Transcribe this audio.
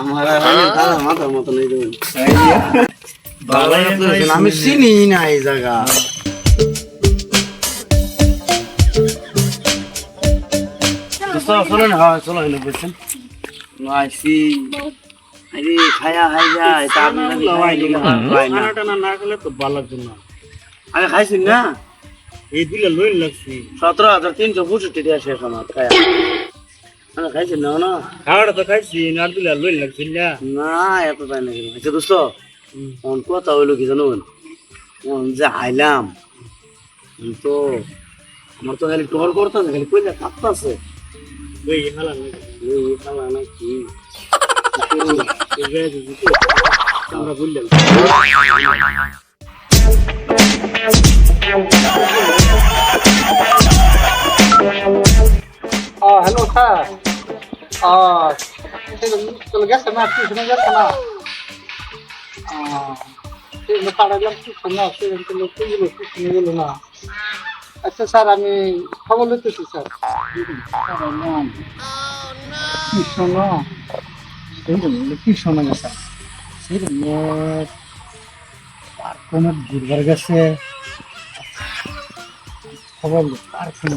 আমার হয়? না, দাদা মাথার মতো নেই দেবেন আমি চিনি না এই জায়গা। চলো না চলো হইলে বলছেন আইসি আরে খায়া খাই যায় তা আপনি নাকি খাই দিলে হয় না না করলে তো ভালো লাগতো আমি খাইছি না? এই দিলে লইন লাগছি। সতেরো হাজার তিনশো টাকা শেষ আমার খায়া। খাইছি না না খাওয়াটা তো খাইছি না দিলে লইন লাগছিল না না এত তাই নাকি আচ্ছা দোস্ত অন কথা হইল কি জানুন অন যে হাইলাম উম তো আমার তো খালি টর করতাম খালি কইলে কাঁপতাছে ওই হালা না এই খালা নাকি আমরা বললাম হ্যালো স্যার চলে গেছে না টিউশনে গেছে না পাড়ালাম টিউশন না সেরকম লোক গেল টিউশনে গেল না আচ্ছা স্যার, আমি খবর লিখতেছি স্যার। খবর পার্কনে